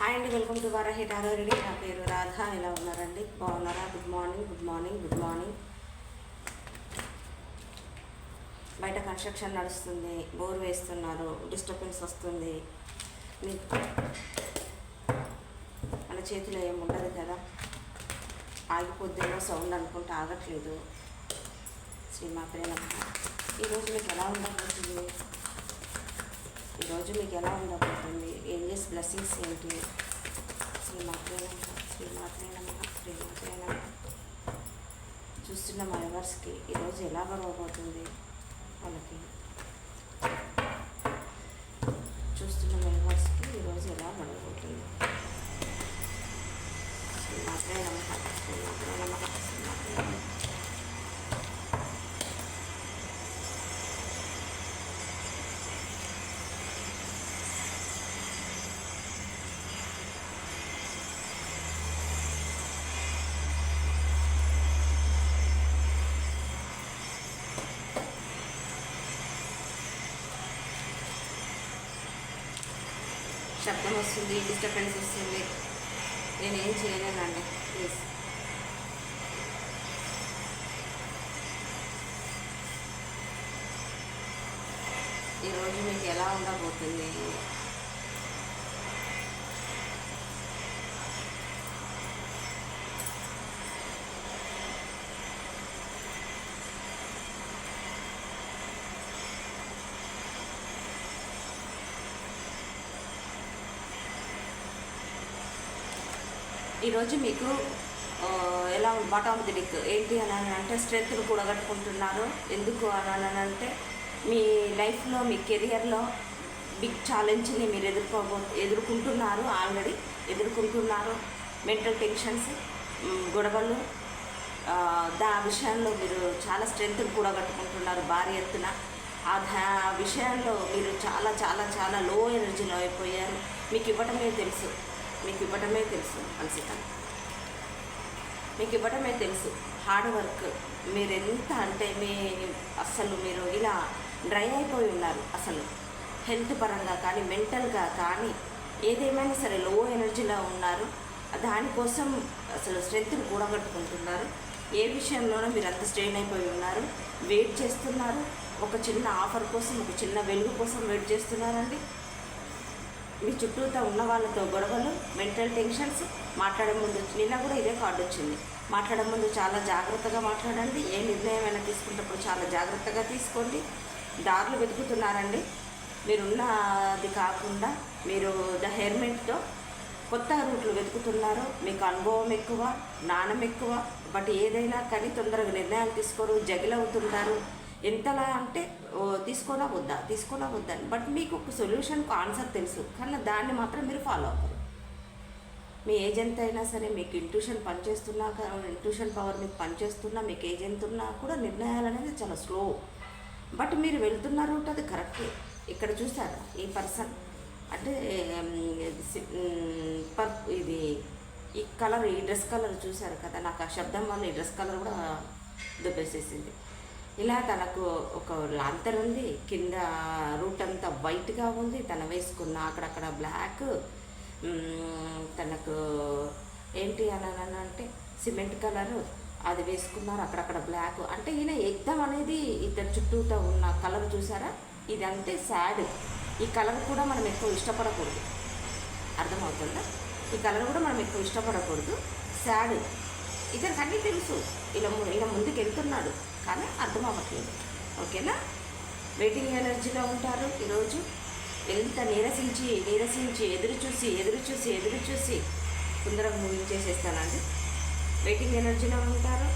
Hi అండి welcome to Varahi tarot ready. నా పేరు రాధ. ఎలా ఉన్నారండి? బాగున్నారా? Good morning good morning good morning. బయట కన్స్ట్రక్షన్ నడుస్తుంది బోర్ వేస్తున్నారు డిస్టర్బెన్స్ వస్తుంది. మీ- మన చేతిలో ఏమి ఉండదు కదా. ఆగిపోద్దేమో సౌండ్ అనుకుంటే ఆగట్లేదు. శ్రీమాత్రే నమః. ఈరోజు మీకు ఎలా ఉండబోతుంది? ఈరోజు మీకు ఎలా ఉండబోతుంది? ఏంజెస్ బ్లెస్సింగ్స్ ఏంటి? శ్రీమాత్రే నమః శ్రీమాత్రే చూస్తున్న మా ఎవర్స్కి ఈరోజు ఎలా గడవబోతుంది వాళ్ళకి చూస్తున్న మా ఎవర్స్కి ఈరోజు ఎలా గడవబోతుంది శ్రీమాత్రే నమః శ్రీ నమః శ్రీమాత్రే శబ్దం వస్తుంది డిస్టర్బెన్స్ వస్తుంది. నేనేం చేయలేనండి ప్లీజ్ ఈరోజు మీకు ఎలా ఉండబోతుంది? ఈరోజు మీకు ఎలా బాటమ్ ఆఫ్ ది డిక్ ఏంటి అని అంటే స్ట్రెంగ్త్ కూడగట్టుకుంటున్నారు ఎందుకు అని అంటే మీ లైఫ్లో మీ కెరియర్లో బిగ్ ఛాలెంజ్ని మీరు ఎదుర్కోబో ఎదుర్కొంటున్నారు ఆల్రెడీ. ఎదుర్కొంటున్నారు మెంటల్ టెన్షన్స్ గొడవలు. దా విషయంలో మీరు చాలా స్ట్రెంగ్త్ కూడగట్టుకుంటున్నారు భారీ ఎత్తున. ఆ దా విషయంలో మీరు చాలా చాలా చాలా లో ఎనర్జీలో అయిపోయారు. మీకు ఇవ్వటమే తెలుసు. మీకు ఇవ్వటమే తెలుసు అలసిత మీకు ఇవ్వటమే తెలుసు హార్డ్ వర్క్ మీరు ఎంత అంటే మీ అస్సలు మీరు ఇలా డ్రై అయిపోయి ఉన్నారు అసలు. హెల్త్ పరంగా కానీ మెంటల్గా కానీ ఏదేమైనా సరే లో ఎనర్జీలో ఉన్నారు. దానికోసం అసలు స్ట్రెంగ్త్ని కూడగట్టుకుంటున్నారు. ఏ విషయంలోనూ మీరు అంత స్ట్రెయిన్ అయిపోయి ఉన్నారు. వెయిట్ చేస్తున్నారు. ఒక చిన్న ఆఫర్ కోసం ఒక చిన్న వెలుగు కోసం వెయిట్ చేస్తున్నారండి. మీ చుట్టూతో ఉన్న వాళ్ళతో గొడవలు మెంటల్ టెన్షన్స్ మాట్లాడే ముందు నిన్న కూడా ఇదే కార్డు వచ్చింది. మాట్లాడే ముందు చాలా జాగ్రత్తగా మాట్లాడండి. ఏ నిర్ణయం అయినా తీసుకున్నప్పుడు చాలా జాగ్రత్తగా తీసుకోండి. దారులు వెతుకుతున్నారండి. మీరున్నది కాకుండా మీరు ద హెల్మెట్తో కొత్త రూట్లు వెతుకుతున్నారు. మీకు అనుభవం ఎక్కువ నాణ్యం ఎక్కువ. బట్ ఏదైనా కానీ తొందరగా నిర్ణయాలు తీసుకోరు జగిలవుతుంటారు. ఎంతలా అంటే ఓ, తీసుకోనా వద్దా తీసుకోనా వద్దా అని. బట్ మీకు ఒక సొల్యూషన్కు ఆన్సర్ తెలుసు. కానీ దాన్ని మాత్రం మీరు ఫాలో అవ్వరు. మీ ఏజెంట్ అయినా సరే మీకు ఇంట్యూషన్ పనిచేస్తున్నా ఇంట్యూషన్ పవర్ మీకు పనిచేస్తున్నా మీకు ఏజెంట్ ఉన్నా కూడా నిర్ణయాలు అనేది చాలా స్లో. బట్ మీరు వెళ్తున్న రూట్ అది కరెక్టే. ఇక్కడ చూసారా ఈ పర్సన్? అంటే ఇది పర్ ఇది ఈ కలర్ ఈ డ్రెస్ కలర్ చూసారు కదా? నాకు ఆ శబ్దం వల్ల ఈ డ్రెస్ కలర్ కూడా దుబ్బేసేసింది. ఇలా తనకు ఒక లాంతర్ ఉంది కింద రూట్ అంతా వైట్గా ఉంది తను వేసుకున్న అక్కడక్కడ బ్లాక్ తనకు ఏంటి అని అంటే సిమెంట్ కలరు అది వేసుకున్నారు అక్కడక్కడ బ్లాక్ అంటే ఈయన ఎగ్దం అనేది ఇద్దరు చుట్టూతో ఉన్న కలర్ చూసారా? ఇదంటే శాడ్ ఈ కలర్ కూడా మనం ఎక్కువ ఇష్టపడకూడదు. అర్థమవుతుందా? ఈ కలర్ కూడా మనం ఎక్కువ ఇష్టపడకూడదు. శాడ్ ఇతనికి అన్నీ తెలుసు. ఇలా ఇలా ముందుకు వెళ్తున్నాడు కానీ అర్థం అవ్వట్లేదు ఓకేనా? వెయిటింగ్ ఎనర్జీలో ఉంటారు ఈరోజు. ఎంత నీరసించి నీరసించి ఎదురు చూసి ఎదురు చూసి ఎదురు చూసి తొందరగా ముగించేసేస్తానండి వెయిటింగ్ ఎనర్జీలో ఉంటారు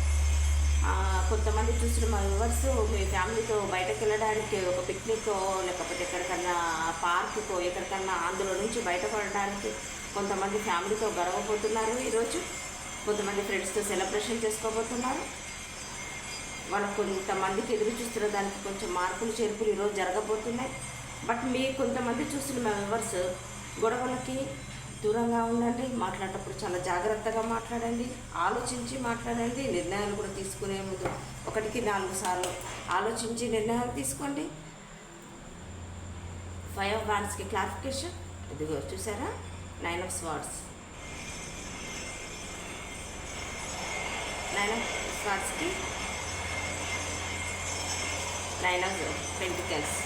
కొంతమంది చూసిన మా వ్యూవర్స్ మీ ఫ్యామిలీతో బయటకు వెళ్ళడానికి ఒక పిక్నిక్కో లేకపోతే ఎక్కడికన్నా పార్కుకో ఎక్కడికన్నా అందులో నుంచి బయటపడడానికి కొంతమంది ఫ్యామిలీతో గడవబోతున్నారు ఈరోజు. కొంతమంది ఫ్రెండ్స్తో సెలబ్రేషన్ చేసుకోబోతున్నారు. వాళ్ళు కొంతమందికి ఎదురు చూస్తున్న దానికి కొంచెం మార్పులు చేర్పులు ఈరోజు జరగబోతున్నాయి. బట్ మీ కొంతమంది చూస్తున్న మెంబర్స్ గొడవలకి దూరంగా ఉండండి. మాట్లాడేటప్పుడు చాలా జాగ్రత్తగా మాట్లాడండి. ఆలోచించి మాట్లాడండి. నిర్ణయాలు కూడా తీసుకునే ముందు ఒకటికి నాలుగు సార్లు ఆలోచించి నిర్ణయాలు తీసుకోండి. ఫైవ్ ఆఫ్ హ్యాండ్స్కి క్లారిఫికేషన్. ఇదిగో చూసారా? Nine of swords. Nine of స్వార్డ్స్కి nine of pentacles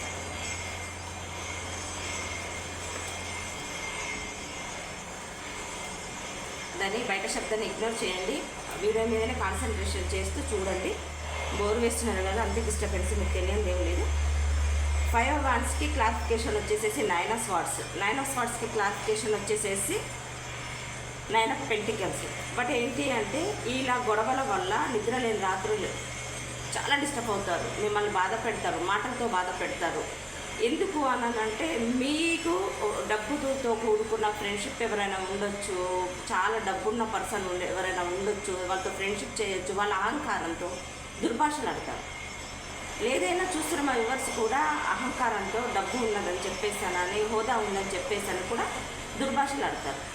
దాన్ని బయట శబ్దాన్ని ఇగ్నోర్ చేయండి. వీడియో మీదనే కాన్సన్ట్రేషన్ చేస్తూ చూడండి. బోర్ వేస్తున్నారు కదా అంతే డిస్టర్బెన్స్ మీకు తెలియదు ఏం లేదు. ఫైవ్ వాన్స్కి క్లాసిఫికేషన్ వచ్చేసేసి nine of swords nine of స్వాట్స్కి classification వచ్చేసేసి నైన్ ఆఫ్ పెంటికల్స్ బట్ ఏంటి అంటే ఇలా గొడవల వల్ల నిద్ర లేని రాత్రులు చాలా డిస్టర్బ్ అవుతారు. మిమ్మల్ని బాధ పెడతారు. మాటలతో బాధ పెడతారు. ఎందుకు అనంటే మీకు డబ్బుతో కూడుకున్న ఫ్రెండ్షిప్ ఎవరైనా ఉండొచ్చు. చాలా డబ్బున్న పర్సన్ ఉండే ఎవరైనా ఉండొచ్చు. వాళ్ళతో ఫ్రెండ్షిప్ చేయొచ్చు. వాళ్ళ అహంకారంతో దుర్భాషలు అడతారు. లేదైనా చూస్తున్న మా వివర్స్ కూడా అహంకారంతో డబ్బు ఉన్నదని చెప్పేసానని హోదా ఉందని చెప్పేసాను కూడా దుర్భాషలు ఆడతారు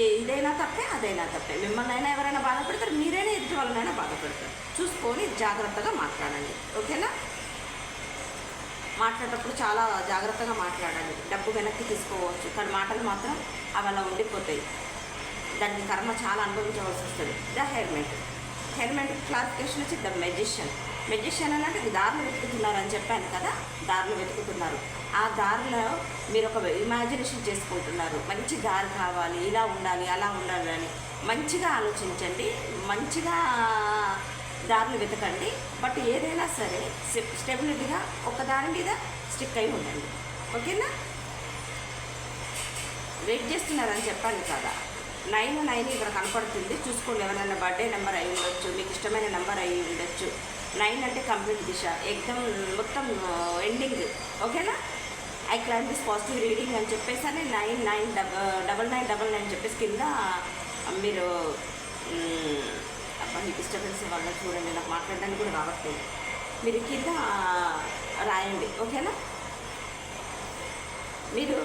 ఇదైనా తప్పే అదైనా తప్పే. మిమ్మల్ని అయినా ఎవరైనా బాధపడతారు మీరైనా ఎదుటి వాళ్ళనైనా బాధపడతారు. చూసుకొని జాగ్రత్తగా మాట్లాడండి. ఓకేనా? మాట్లాడేటప్పుడు చాలా జాగ్రత్తగా మాట్లాడాలి డబ్బు వెనక్కి తీసుకోవచ్చు కానీ మాటలు మాత్రం అవి అలా ఉండిపోతాయి. దానికి కర్మ చాలా అనుభవించవలసి వస్తుంది. The helmet. హెల్మెట్ క్లారిఫికేషన్ వచ్చి ద మెజిషియన్. మెజిషియన్ అంటే దారులు వెతుకుతున్నారు అని చెప్పాను కదా దారులు వెతుకుతున్నారు. ఆ దారిలో మీరు ఒక ఇమాజినేషన్ చేసుకుంటున్నారు. మంచి దారి కావాలి ఇలా ఉండాలి అలా ఉండాలి అని. మంచిగా ఆలోచించండి మంచిగా దారులు వెతకండి. బట్ ఏదైనా సరే స్టెబిలిటీగా ఒక దాని మీద స్టిక్ అయి ఉండండి. ఓకేనా? వెయిట్ చేస్తున్నారని చెప్పాను కదా. నైన్ నైన్ ఇక్కడ కనపడుతుంది. చూసుకోండి ఎవరైనా బర్త్డే నెంబర్ అయి ఉండొచ్చు మీకు ఇష్టమైన నెంబర్ అయి ఉండొచ్చు. నైన్ అంటే కంప్లీట్ దిశ. ఎగ్జామ్ మొత్తం ఎండింగ్ ఓకేనా I claim this positive reading అని చెప్పేసి అని nine nine double double nine double nine చెప్పేసి కింద మీరు మ్, అబ్బా డిస్టర్బెన్స్ వల్ల చూడండి నాకు మాట్లాడడానికి కూడా రావట్లేదు. మీరు కింద రాయండి. ఓకేనా మీరు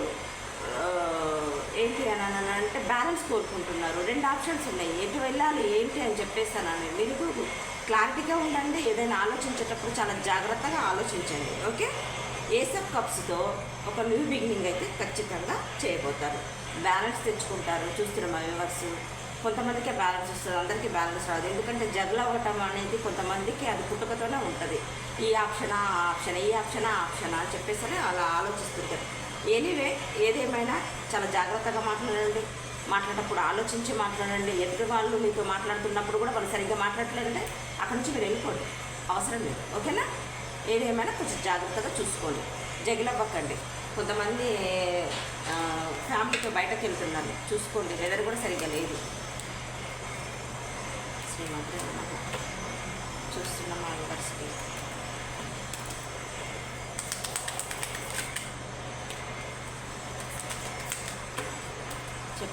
ఏంటి అని అంటే బ్యాలెన్స్ కోరుకుంటున్నారు. రెండు ఆప్షన్స్ ఉన్నాయి. ఎటు వెళ్ళాలి ఏంటి అని చెప్పేస్తానని మీరు క్లారిటీగా ఉండండి ఏదైనా ఆలోచించేటప్పుడు చాలా జాగ్రత్తగా ఆలోచించండి ఓకే? ఏసప్ కప్స్తో ఒక న్యూ బిగినింగ్ అయితే ఖచ్చితంగా చేయబోతారు. బ్యాలెన్స్ తెచ్చుకుంటారు చూస్తున్న మా వ్యూవర్స్. కొంతమందికే బ్యాలెన్స్ వస్తుంది అందరికీ బ్యాలెన్స్ రాదు. ఎందుకంటే జగల్ అవ్వటం అనేది కొంతమందికి అది పుట్టుకతోనే ఉంటుంది. ఈ ఆప్షనా ఆ ఆప్షన్ ఈ ఆప్షన్ ఆ ఆప్షన్ అని చెప్పేసి అలా ఆలోచిస్తుంటారు. ఎనీవే ఏదేమైనా చాలా జాగ్రత్తగా మాట్లాడండి. మాట్లాడేటప్పుడు ఆలోచించి మాట్లాడండి. ఎదుటి వాళ్ళు మీతో మాట్లాడుతున్నప్పుడు కూడా వాళ్ళు సరిగ్గా మాట్లాడలేదంటే అక్కడి నుంచి మీరు వెళ్ళిపోండి. అవసరం లేదు. ఓకేనా? ఏదేమైనా కొంచెం జాగ్రత్తగా చూసుకోండి. జగిలవ్వకండి. కొంతమంది ఫ్యామిలీతో బయటకు వెళ్తున్నారు. చూసుకోండి. వెదర్ కూడా సరిగ్గా లేదు. శ్రీమంత్రి చూస్తున్నాం మా యూనివర్సిటీ.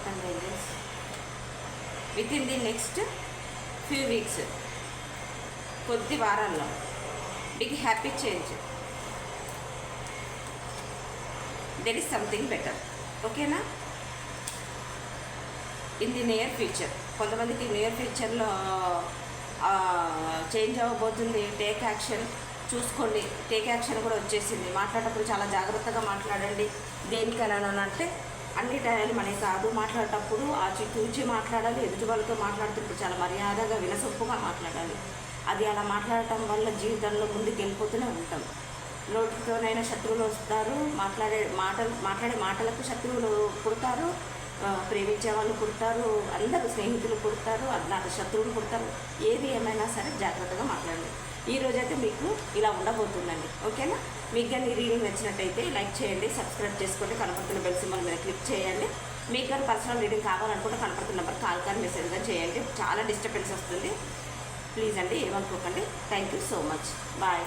చెప్పండి with in the next few weeks కొద్ది వారాల్లో big happy change there is something better ఓకేనా ఇన్ ది నియర్ ఫ్యూచర్ కొంతమందికి నియర్ ఫ్యూచర్లో చేంజ్ అవ్వబోతుంది. టేక్ యాక్షన్ చూసుకోండి. టేక్ యాక్షన్ కూడా వచ్చేసింది. మాట్లాడేటప్పుడు చాలా జాగ్రత్తగా మాట్లాడండి. దేనికైనా అంటే అన్ని టైంలు మనకి కాదు మాట్లాడేటప్పుడు ఆచి తూచి మాట్లాడాలి ఎదుటి వాళ్ళతో మాట్లాడుతుంటే చాలా మర్యాదగా వినసొప్పుగా మాట్లాడాలి. అది అలా మాట్లాడటం వల్ల జీవితంలో ముందుకు వెళ్ళిపోతూనే ఉంటాం. నోటితోనైనా శత్రువులు వస్తారు మాట్లాడే మాటలు మాట్లాడే మాటలకు శత్రువులు పుడతారు ప్రేమించే వాళ్ళు పుడతారు అందరూ స్నేహితులు పుడతారు అజ్ఞాత శత్రువులు పుడతారు. ఏది ఏమైనా సరే జాగ్రత్తగా మాట్లాడండి. ఈ రోజైతే మీకు ఇలా ఉండబోతుందండి. ఓకేనా? మీకు కానీ ఈ రీడింగ్ నచ్చినట్టయితే లైక్ చేయండి సబ్స్క్రైబ్ చేసుకోండి కనపడుతున్న బెల్ సింబల్ మీద క్లిక్ చేయండి. మీకు కానీ పర్సనల్ రీడింగ్ కావాలనుకుంటే కనపడుతున్న నెంబర్ కాల్ కానీ మెసేజ్ కానీ చేయండి. చాలా డిస్టర్బెన్స్ వస్తుంది. ప్లీజ్ అండి ఏమనుకోకండి. Thank you so much. Bye.